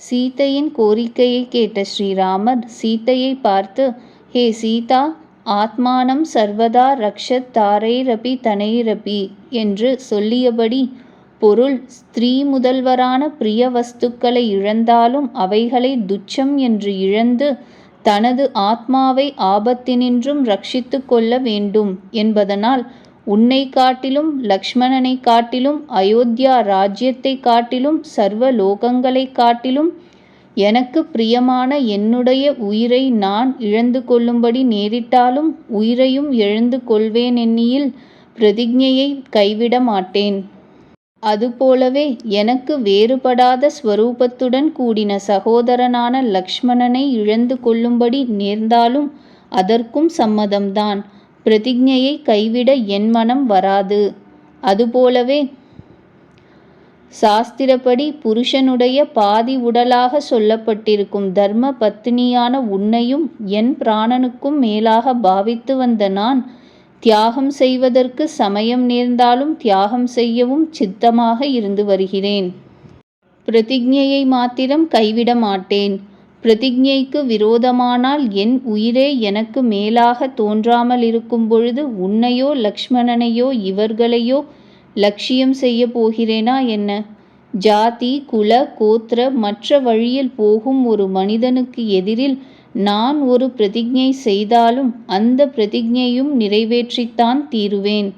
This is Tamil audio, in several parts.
சீதையின் கோரிக்கையை கேட்ட ஸ்ரீராமர் சீதையை பார்த்து ஹே சீதா ஆத்மானம் சர்வதா ரக்ஷத் தாரைரபி தனைரபி என்று சொல்லியபடி பொருள் ஸ்திரீ முதல்வரான பிரிய வஸ்துக்களை இழந்தாலும் அவைகளை துச்சம் என்று இழந்து தனது ஆத்மாவை ஆபத்தினின்றும் ரட்சித்து கொள்ள வேண்டும் என்பதனால் உன்னை காட்டிலும் லக்ஷ்மணனை காட்டிலும் அயோத்தியா ராஜ்யத்தை காட்டிலும் சர்வ லோகங்களை காட்டிலும் எனக்கு பிரியமான என்னுடைய உயிரை நான் இழந்து கொள்ளும்படி நேரிட்டாலும் உயிரையும் எழுந்து கொள்வேனென்னியில் பிரதிஜையை கைவிட மாட்டேன். அதுபோலவே எனக்கு வேறுபடாத ஸ்வரூபத்துடன் கூடின சகோதரனான லக்ஷ்மணனை இழந்து கொள்ளும்படி நேர்ந்தாலும் அதற்கும் சம்மதம்தான். பிரதிஜையை கைவிட என் மனம் வராது. அதுபோலவே சாஸ்திரப்படி புருஷனுடைய பாதி உடலாக சொல்லப்பட்டிருக்கும் தர்ம பத்தினியான உன்னையும் என் பிராணனுக்கும் மேலாக பாவித்து வந்த நான் தியாகம் செய்வதற்கு சமயம் நேர்ந்தாலும் தியாகம் செய்யவும் சித்தமாக இருந்து வருகிறேன். பிரதிஜையை மாத்திரம் கைவிட மாட்டேன். பிரதிஜைக்கு விரோதமானால் என் உயிரே எனக்கு மேலாக தோன்றாமல் இருக்கும் பொழுது உன்னையோ லக்ஷ்மணனையோ இவர்களையோ லட்சியம் செய்ய போகிறேனா என்ன? ஜாதி குல கோத்திர மற்ற வழியில் போகும் ஒரு மனிதனுக்கு எதிரில் நான் ஒரு பிரதிஜை செய்தாலும் அந்த பிரதிஜையும் நிறைவேற்றித்தான் தீருவேன்.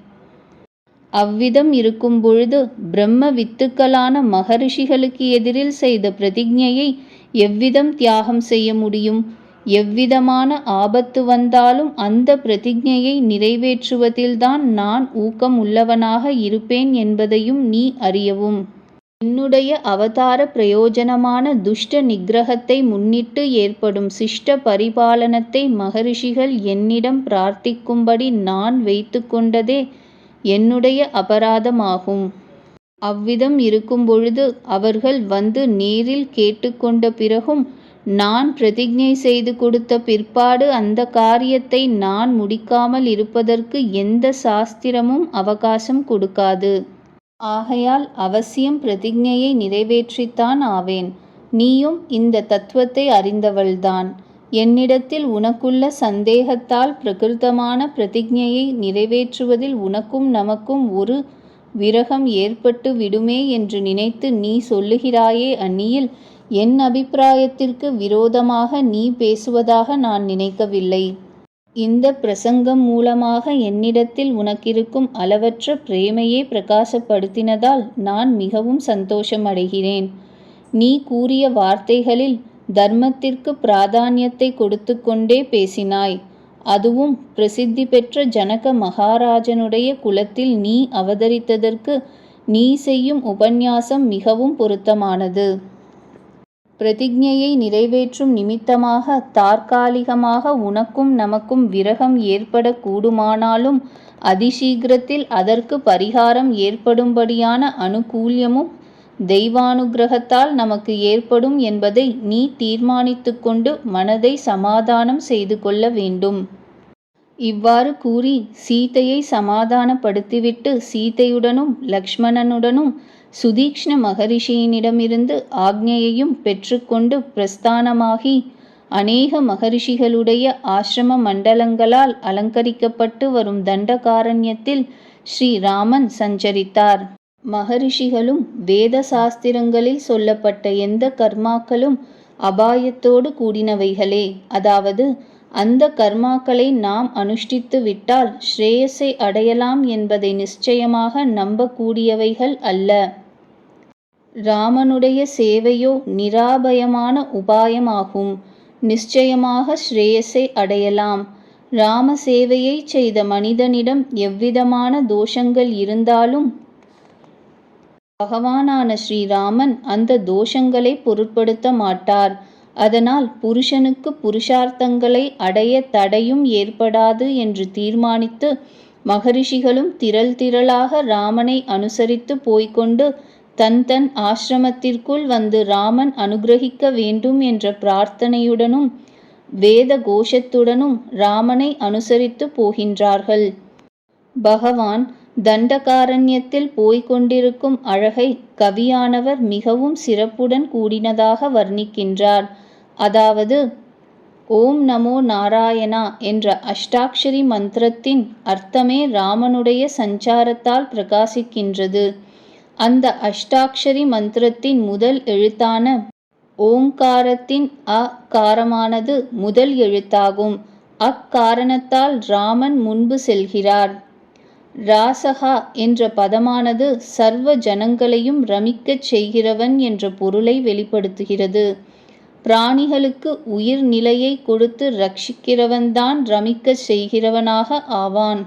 அவ்விதம் இருக்கும் பொழுது பிரம்ம வித்துக்களான மகரிஷிகளுக்கு எதிரில் செய்த பிரதிஜையை எவ்விதம் தியாகம் செய்ய முடியும்? எவ்விதமான ஆபத்து வந்தாலும் அந்த பிரதிஜையை நிறைவேற்றுவதில்தான் நான் ஊக்கம் உள்ளவனாக இருப்பேன் என்பதையும் நீ அறியவும். என்னுடைய அவதார பிரயோஜனமான துஷ்ட நிகிரகத்தை முன்னிட்டு ஏற்படும் சிஷ்ட பரிபாலனத்தை மகரிஷிகள் என்னிடம் பிரார்த்திக்கும்படி நான் வைத்துக்கொண்டதே என்னுடைய அபராதமாகும். அவ்விதம் இருக்கும் பொழுது அவர்கள் வந்து நேரில் கேட்டுக்கொண்ட பிறகும் நான் பிரதிஜை செய்து கொடுத்த பிற்பாடு அந்த காரியத்தை நான் முடிக்காமல் இருப்பதற்கு எந்த சாஸ்திரமும் அவகாசம் கொடுக்காது. ஆகையால் அவசியம் பிரதிஜையை நிறைவேற்றித்தான் ஆவேன். நீயும் இந்த தத்துவத்தை அறிந்தவள்தான். என்னிடத்தில் உனக்குள்ள சந்தேகத்தால் பிரகிருதமான பிரதிஜையை நிறைவேற்றுவதில் உனக்கும் நமக்கும் ஒரு விரகம் ஏற்பட்டு விடுமே என்று நினைத்து நீ சொல்லுகிறாயே அந்நியில் என் அபிப்பிராயத்திற்கு விரோதமாக நீ பேசுவதாக நான் நினைக்கவில்லை. இந்த பிரசங்கம் மூலமாக என்னிடத்தில் உனக்கிருக்கும் அளவற்ற பிரேமையே பிரகாசப்படுத்தினதால் நான் மிகவும் சந்தோஷமடைகிறேன். நீ கூறிய வார்த்தைகளில் தர்மத்திற்கு பிராதானியத்தை கொடுத்து கொண்டே பேசினாய். அதுவும் பிரசித்தி பெற்ற ஜனக மகாராஜனுடைய குலத்தில் நீ அவதரித்ததற்கு நீ செய்யும் உபன்யாசம் மிகவும் பொருத்தமானது. பிரதிஜையை நிறைவேற்றும் நிமித்தமாக தற்காலிகமாக உனக்கும் நமக்கும் விரகம் ஏற்படக்கூடுமானாலும் அதிசீக்கிரத்தில் அதற்கு பரிகாரம் ஏற்படும்படியான அனுகூல்யமும் தெய்வானுகிரகத்தால் நமக்கு ஏற்படும் என்பதை நீ தீர்மானித்து கொண்டு மனதை சமாதானம் செய்து கொள்ள வேண்டும். இவ்வாறு கூறி சீதையை சமாதானப்படுத்திவிட்டு சீதையுடனும் லக்ஷ்மணனுடனும் சுதீக்ஷ்ண மகரிஷியினிடமிருந்து ஆக்ஞையையும் பெற்றுக்கொண்டு பிரஸ்தானமாகி அநேக மகரிஷிகளுடைய ஆசிரம மண்டலங்களால் அலங்கரிக்கப்பட்டு வரும் தண்டகாரண்யத்தில் ஸ்ரீராமன் சஞ்சரித்தார். மகரிஷிகளும் வேத சாஸ்திரங்களில் சொல்லப்பட்ட எந்த கர்மாக்களும் அபாயத்தோடு கூடினவைகளே. அதாவது அந்த கர்மாக்களை நாம் அனுஷ்டித்து விட்டால் ஸ்ரேயஸை அடையலாம் என்பதை நிச்சயமாக நம்பக்கூடியவைகள் அல்ல. ராமனுடைய சேவையோ நிராபயமான உபாயமாகும். நிச்சயமாக ஸ்ரேயஸை அடையலாம். ராம சேவையை செய்த மனிதனிடம் எவ்விதமான தோஷங்கள் இருந்தாலும் பகவானான ஸ்ரீராமன் அந்த தோஷங்களை பொருட்படுத்த மாட்டார். அதனால் புருஷனுக்கு புருஷார்த்தங்களை அடைய தடையும் ஏற்படாது என்று தீர்மானித்து மகரிஷிகளும் திரள் திரளாக ராமனை அனுசரித்து போய்கொண்டு தன் தன் ஆசிரமத்திற்குள் வந்து ராமன் அனுகிரகிக்க வேண்டும் என்ற பிரார்த்தனையுடனும் வேத கோஷத்துடனும் ராமனை அனுசரித்து போகின்றார்கள். பகவான் தண்டகாரண்யத்தில் போய்க் கொண்டிருக்கும் அழகை கவியானவர் மிகவும் சிறப்புடன் கூடினதாக வர்ணிக்கின்றார். அதாவது ஓம் நமோ நாராயணா என்ற அஷ்டாக்ஷரி மந்திரத்தின் அர்த்தமே ராமனுடைய சஞ்சாரத்தால் பிரகாசிக்கின்றது. அந்த அஷ்டாக்ஷரி மந்திரத்தின் முதல் எழுத்தான ஓங்காரத்தின் அ காரமானது முதல் எழுத்தாகும். அக்காரணத்தால் ராமன் முன்பு செல்கிறார். ராசகா என்ற பதமானது சர்வ ஜனங்களையும் ரமிக்கச் செய்கிறவன் என்ற பொருளை வெளிப்படுத்துகிறது. பிராணிகளுக்கு உயிர் நிலையை கொடுத்து ரட்சிக்கிறவன்தான் ரமிக்கச் செய்கிறவனாக ஆவான்.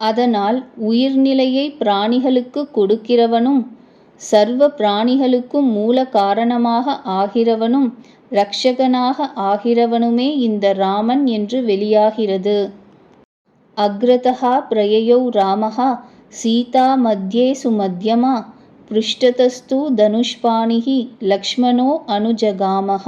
அதனால் உயிர்நிலையை பிராணிகளுக்கு கொடுக்கிறவனும் சர்வ பிராணிகளுக்கும் மூல காரணமாக ஆகிறவனும் ரக்ஷகனாக ஆகிறவனுமே இந்த ராமன் என்று வெளியாகிறது. अग्रतः பிரயயௌ रामः சீதா மத்யே சுமத்யமா பிருஷ்டதஸ்து தனுஷ்பாணிः லக்ஷ்மணோ அனுஜகாமः.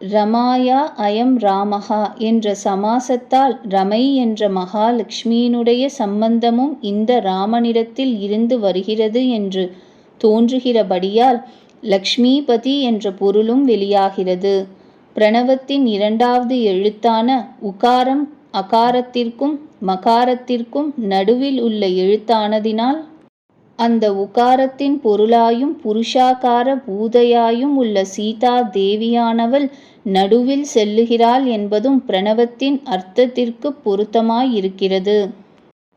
ரமாயா அயம் ராமஹா என்ற சமாசத்தால் ரமை என்ற மகாலட்சுமியினுடைய சம்பந்தமும் இந்த ராமனிடத்தில் இருந்து வருகிறது என்று தோன்றுகிறபடியால் லக்ஷ்மிபதி என்ற பொருளும் வெளியாகிறது. பிரணவத்தின் இரண்டாவது எழுத்தான உகாரம் அகாரத்திற்கும் மகாரத்திற்கும் நடுவில் உள்ள எழுத்தானதினால் அந்த உகாரத்தின் பொருளாயும் புருஷாகார பூதையாயும் உள்ள சீதா தேவியானவள் நடுவில் செல்லுகிறாள் என்பதும் பிரணவத்தின் அர்த்தத்திற்குப் பொருத்தமாயிருக்கிறது.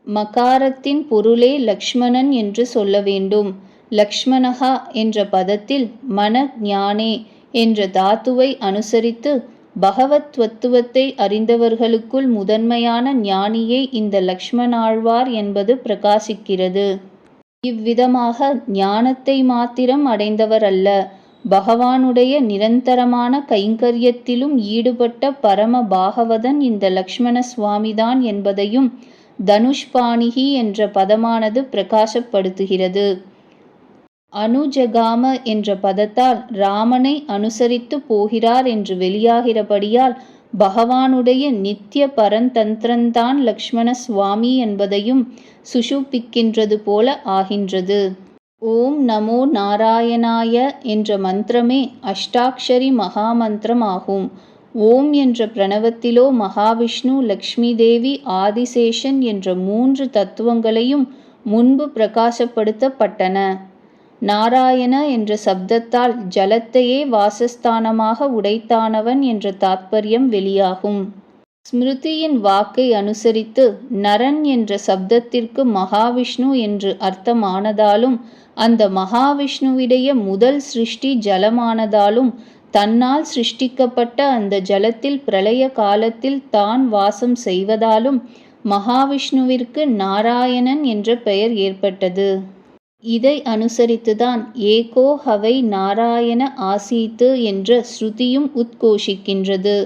மகாரத்தின் பொருளே லக்ஷ்மணன் என்று சொல்ல வேண்டும். லக்ஷ்மணஹா என்ற பதத்தில் மன ஞானே என்ற தாத்துவை அனுசரித்து பகவத்வத்துவத்தை அறிந்தவர்களுக்குள் முதன்மையான ஞானியே இந்த லக்ஷ்மணாழ்வார் என்பது பிரகாசிக்கிறது. இவ்விதமாக ஞானத்தை மாத்திரம் அடைந்தவர் அல்ல பகவானுடைய நிரந்தரமான கைங்கர்யத்திலும் ஈடுபட்ட பரம பாகவதன் இந்த லக்ஷ்மண சுவாமிதான் என்பதையும் தனுஷ்பாணிகி என்ற பதமானது பிரகாசப்படுத்துகிறது. அனுஜகாம என்ற பதத்தால் ராமனை அனுசரித்துப் போகிறார் என்று வெளியாகிறபடியால் பகவானுடைய நித்ய பரந்தந்திரந்தான் லக்ஷ்மண சுவாமி என்பதையும் சுஷுபிக்கின்றது போல ஆகின்றது. ஓம் நமோ நாராயணாய என்ற மந்திரமே அஷ்டாக்ஷரி மகாமந்திரம் ஆகும். ஓம் என்ற பிரணவத்திலோ மகாவிஷ்ணு லக்ஷ்மி தேவி ஆதிசேஷன் என்ற மூன்று தத்துவங்களையும் முன்பு பிரகாசப்படுத்தப்பட்டன. நாராயண என்ற சப்தத்தால் ஜலத்தையே வாசஸ்தானமாக உடைத்தானவன் என்ற தாத்பரியம் வெளியாகும். ஸ்மிருதியின் வாக்கை அனுசரித்து நரன் என்ற சப்தத்திற்கு மகாவிஷ்ணு என்று அர்த்தமானதாலும் அந்த மகாவிஷ்ணுவிடைய முதல் சிருஷ்டி ஜலமானதாலும் தன்னால் சிருஷ்டிக்கப்பட்ட அந்த ஜலத்தில் பிரளய காலத்தில் தான் வாசம் செய்வதாலும் மகாவிஷ்ணுவிற்கு நாராயணன் என்ற பெயர் ஏற்பட்டது. இதை அனுசரித்துதான் ஏகோ ஹவை நாராயண ஆசீத்து என்ற ஸ்ருதியும் உத்கோஷிக்கின்றது.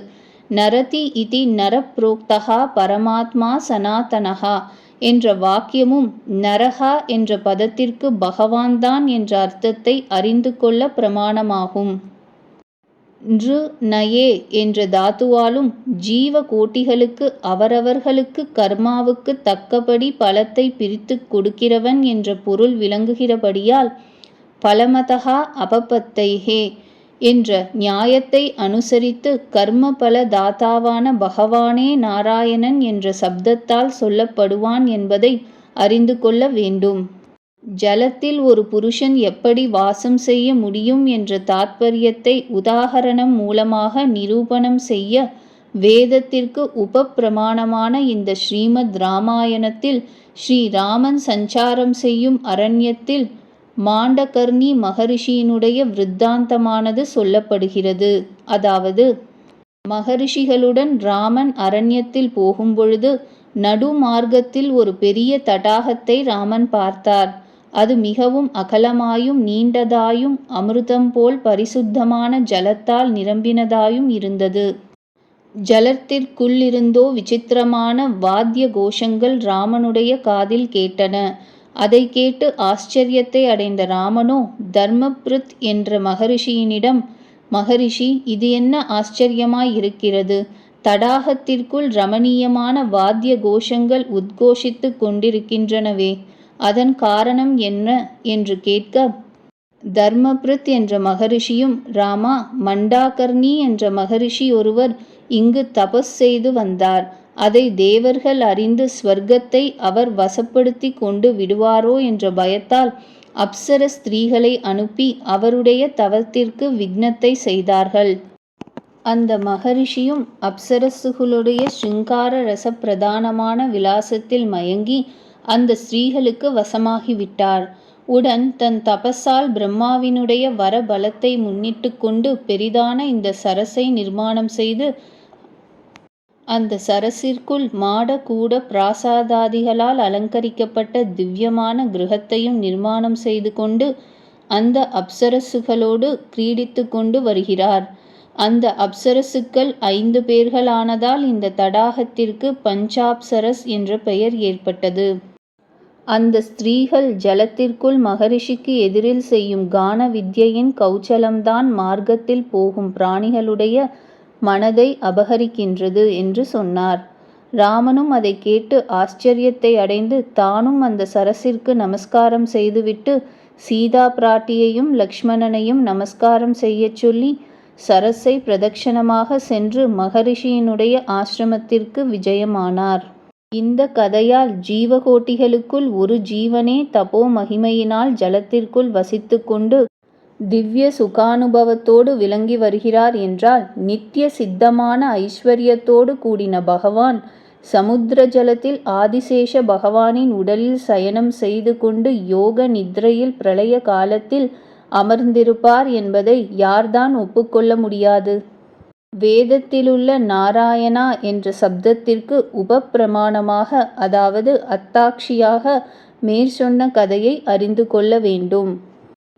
நரதி இதி நரப்ரோக்தகா பரமாத்மா சனாதனகா என்ற வாக்கியமும் நரஹா என்ற பதத்திற்கு பகவான்தான் என்ற அர்த்தத்தை அறிந்து கொள்ள பிரமாணமாகும். ன்று நயே என்ற தாத்துவாலும் ஜீவ கோட்டிகளுக்கு அவரவர்களுக்கு கர்மாவுக்குத் தக்கபடி பலத்தை பிரித்துக் கொடுக்கிறவன் என்ற பொருள் விளங்குகிறபடியால் பலமதகா அபபத்தைஹே என்ற நியாயத்தை அனுசரித்து கர்மபல தாத்தாவான பகவானே நாராயணன் என்ற சப்தத்தால் சொல்லப்படுவான் என்பதை அறிந்து கொள்ள வேண்டும். ஜலத்தில் ஒரு புருஷன் எப்படி வாசம் செய்ய முடியும் என்ற தாத்பரியத்தை உதாகரணம் மூலமாக நிரூபணம் செய்ய வேதத்திற்கு உபப்பிரமாணமான இந்த ஸ்ரீமத் ராமாயணத்தில் ஸ்ரீராமன் சஞ்சாரம் செய்யும் அரண்யத்தில் மாண்டகர்ணி மகரிஷியினுடைய விருத்தாந்தமானது சொல்லப்படுகிறது. அதாவது மகரிஷிகளுடன் ராமன் அரண்யத்தில் போகும்பொழுது நடுமார்க்கத்தில் ஒரு பெரிய தடாகத்தை ராமன் பார்த்தார். அது மிகவும் அகலமாயும் நீண்டதாயும் அமிர்தம் போல் பரிசுத்தமான ஜலத்தால் நிரம்பினதாயும் இருந்தது. ஜலத்திற்குள்ளிருந்தோ விசித்திரமான வாத்திய கோஷங்கள் ராமனுடைய காதில் கேட்டன. அதைக் கேட்டு ஆச்சரியத்தை அடைந்த ராமனோ தர்மபிருத் என்ற மகரிஷியினிடம் மகரிஷி இது என்ன ஆச்சரியமாயிருக்கிறது. தடாகத்திற்குள் ரமணீயமான வாத்திய கோஷங்கள் உத்கோஷித்துக் கொண்டிருக்கின்றனவே அதன் காரணம் என்ன என்று கேட்க தர்மபிருத் என்ற மகரிஷியும் ராமா மண்டாகர்ணி என்ற மகரிஷி ஒருவர் இங்கு தபஸ் செய்து வந்தார். அதை தேவர்கள் அறிந்து ஸ்வர்க்கத்தை அவர் வசப்படுத்தி கொண்டு விடுவாரோ என்ற பயத்தால் அப்சர ஸ்திரீகளை அனுப்பி அவருடைய தவத்திற்கு விக்னத்தை செய்தார்கள். அந்த மகரிஷியும் அப்சரசுகளுடைய ஸ்ருங்கார ரச பிரதானமான விலாசத்தில் மயங்கி அந்த ஸ்திரீகளுக்கு வசமாகிவிட்டார். உடன் தன் தபஸால் பிரம்மாவினுடைய வர பலத்தை முன்னிட்டு கொண்டு பெரிதான இந்த சரசை நிர்மாணம் செய்து அந்த சரசிற்குள் மாட கூட பிராசாதாதிகளால் அலங்கரிக்கப்பட்ட திவ்யமான கிரகத்தையும் நிர்மாணம் செய்து கொண்டு அந்த அப்சரசுகளோடு கிரீடித்து கொண்டு வருகிறார். அந்த அப்சரசுக்கள் ஐந்து பேர்களானதால் இந்த தடாகத்திற்கு பஞ்சாப்சரஸ் என்ற பெயர் ஏற்பட்டது. அந்த ஸ்திரீகள் ஜலத்திற்குள் மகரிஷிக்கு எதிரில் செய்யும் கான வித்யையின் கௌச்சலம்தான் மார்க்கத்தில் போகும் பிராணிகளுடைய மனதை அபகரிக்கின்றது என்று சொன்னார். ராமனும் அதை கேட்டு ஆச்சரியத்தை அடைந்து தானும் அந்த சரசிற்கு நமஸ்காரம் செய்துவிட்டு சீதா பிராட்டியையும் லக்ஷ்மணனையும் நமஸ்காரம் செய்யச் சொல்லி சரஸை பிரதட்சணமாக சென்று மகரிஷியினுடைய ஆசிரமத்திற்கு விஜயமானார். இந்த கதையால் ஜீவகோட்டிகளுக்குள் ஒரு ஜீவனே தபோ மகிமையினால் ஜலத்திற்குள் வசித்து கொண்டு திவ்ய சுகானுபவத்தோடு விளங்கி வருகிறார் என்றால் நித்திய சித்தமான ஐஸ்வர்யத்தோடு கூடின பகவான் சமுத்திர ஜலத்தில் ஆதிசேஷ பகவானின் உடலில் சயனம் செய்து கொண்டு யோக நித்ரையில் பிரளய காலத்தில் அமர்ந்திருப்பார் என்பதை யார்தான் ஒப்புக்கொள்ள முடியாது? வேதத்திலுள்ள நாராயணா என்ற சப்தத்திற்கு உபப்பிரமாணமாக அதாவது அத்தாட்சியாக மேற்சொன்ன கதையை அறிந்து கொள்ள வேண்டும்.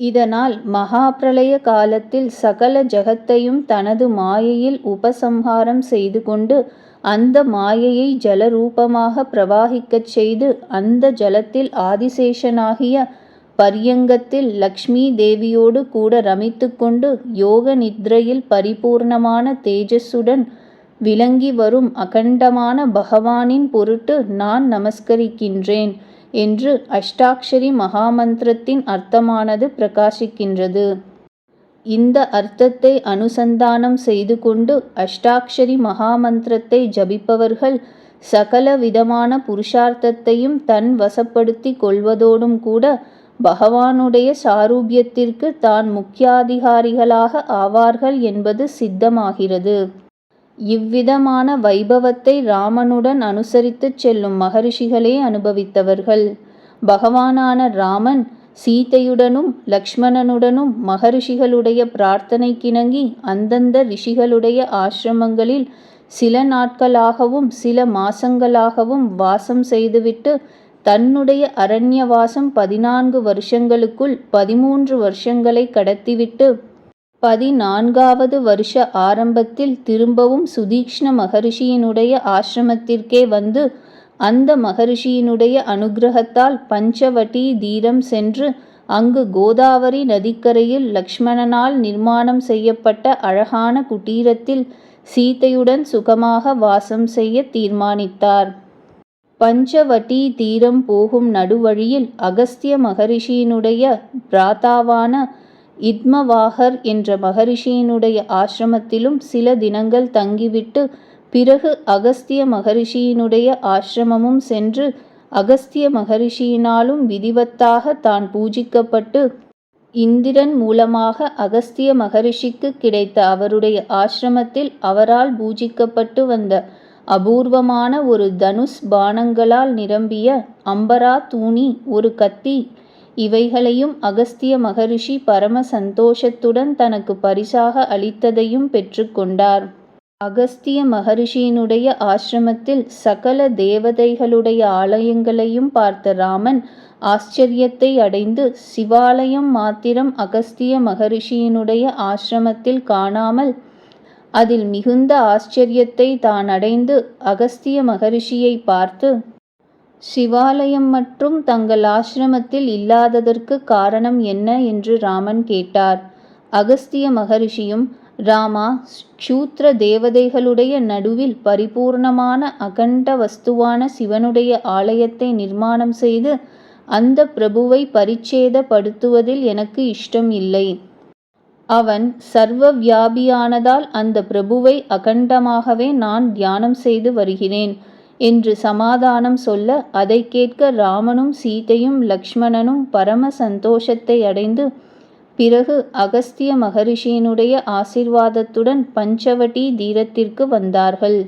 இதனால் மகாபிரளய காலத்தில் சகல ஜகத்தையும் தனது மாயையில் உபசம்ஹாரம் செய்து கொண்டு அந்த மாயையை ஜலரூபமாக பிரவாகிக்கச் செய்து அந்த ஜலத்தில் ஆதிசேஷனாகிய பரியங்கத்தில் லக்ஷ்மி தேவியோடு கூட ரமித்து கொண்டு யோக நித்ரையில் பரிபூர்ணமான தேஜஸுடன் விளங்கி வரும் அகண்டமான பகவானின் பொருட்டு நான் நமஸ்கரிக்கின்றேன் என்று அஷ்டாக்ஷரி மகாமந்திரத்தின் அர்த்தமானது பிரகாசிக்கின்றது. இந்த அர்த்தத்தை அனுசந்தானம் செய்து கொண்டு அஷ்டாக்ஷரி மகாமந்திரத்தை ஜபிப்பவர்கள் சகல விதமான புருஷார்த்தத்தையும் தன் வசப்படுத்தி கொள்வதோடும் கூட பகவானுடைய சாரூபியத்திற்கு தான் முக்கியாதிகாரிகளாக ஆவார்கள் என்பது சித்தமாகிறது. இவ்விதமான வைபவத்தை ராமனுடன் அனுசரித்துச் செல்லும் மகரிஷிகளே அனுபவித்தவர்கள். பகவானான ராமன் சீதையுடனும் லக்ஷ்மணனுடனும் மகரிஷிகளுடைய பிரார்த்தனைக்கிணங்கி அந்தந்த ரிஷிகளுடைய ஆசிரமங்களில் சில நாட்களாகவும் சில மாசங்களாகவும் வாசம் செய்துவிட்டு தன்னுடைய அரண்யவாசம் பதினான்கு வருஷங்களுக்குள் பதிமூன்று வருஷங்களை கடத்திவிட்டு பதினான்காவது வருஷ ஆரம்பத்தில் திரும்பவும் சுதீக்ஷ்ண மகரிஷியினுடைய ஆசிரமத்திற்கே வந்து அந்த மகரிஷியினுடைய அனுகிரகத்தால் பஞ்சவட்டி தீரம் சென்று அங்கு கோதாவரி நதிக்கரையில் லக்ஷ்மணனால் நிர்மாணம் செய்யப்பட்ட அழகான குட்டீரத்தில் சீதையுடன் சுகமாக வாசம் செய்ய தீர்மானித்தார். பஞ்சவட்டி தீரம் போகும் நடுவழியில் அகஸ்திய மகரிஷியினுடைய பிராத்தாவான இத்மவாகர் என்ற மகரிஷியினுடைய ஆசிரமத்திலும் சில தினங்கள் தங்கிவிட்டு பிறகு அகஸ்திய மகரிஷியினுடைய ஆசிரமமும் சென்று அகஸ்திய மகரிஷியினாலும் விதிவத்தாக தான் பூஜிக்கப்பட்டு இந்திரன் மூலமாக அகஸ்திய மகரிஷிக்கு கிடைத்த அவருடைய ஆசிரமத்தில் அவரால் பூஜிக்கப்பட்டு வந்த அபூர்வமான ஒரு தனுஷ் பானங்களால் நிரம்பிய அம்பரா தூணி ஒரு கத்தி. இவைகளையும் அகஸ்திய மகரிஷி பரம சந்தோஷத்துடன் தனக்கு பரிசாக அளித்ததையும் பெற்றுக்கொண்டார் அகஸ்திய மகரிஷியினுடைய ஆசிரமத்தில் சகல தேவதைகளுடைய ஆலயங்களையும் பார்த்த ராமன் ஆச்சரியத்தை அடைந்து சிவாலயம் மாத்திரம் அகஸ்திய மகரிஷியினுடைய ஆசிரமத்தில் காணாமல் அதில் மிகுந்த ஆச்சரியத்தை தான் அடைந்து அகஸ்திய மகரிஷியை பார்த்து சிவாலயம் மற்றும் தங்கள் ஆசிரமத்தில் இல்லாததற்கு காரணம் என்ன? என்று ராமன் கேட்டார். அகஸ்திய மகரிஷியும் ராமா க்ஷூத்ர தேவதைகளுடைய நடுவில் பரிபூர்ணமான அகண்ட வஸ்துவான சிவனுடைய ஆலயத்தை நிர்மாணம் செய்து அந்த பிரபுவை பரிச்சேதப்படுத்துவதில் எனக்கு இஷ்டம் இல்லை அவன் சர்வ வியாபியானதால் அந்த பிரபுவை அகண்டமாகவே நான் தியானம் செய்து வருகிறேன் என்று சமாதானம் சொல்ல அதை கேட்க ராமனும் சீதையும் லக்ஷ்மணனும் பரம சந்தோஷத்தை அடைந்து பிறகு அகஸ்திய மகரிஷியினுடைய ஆசிர்வாதத்துடன் பஞ்சவட்டி தீரத்திற்கு வந்தார்கள்.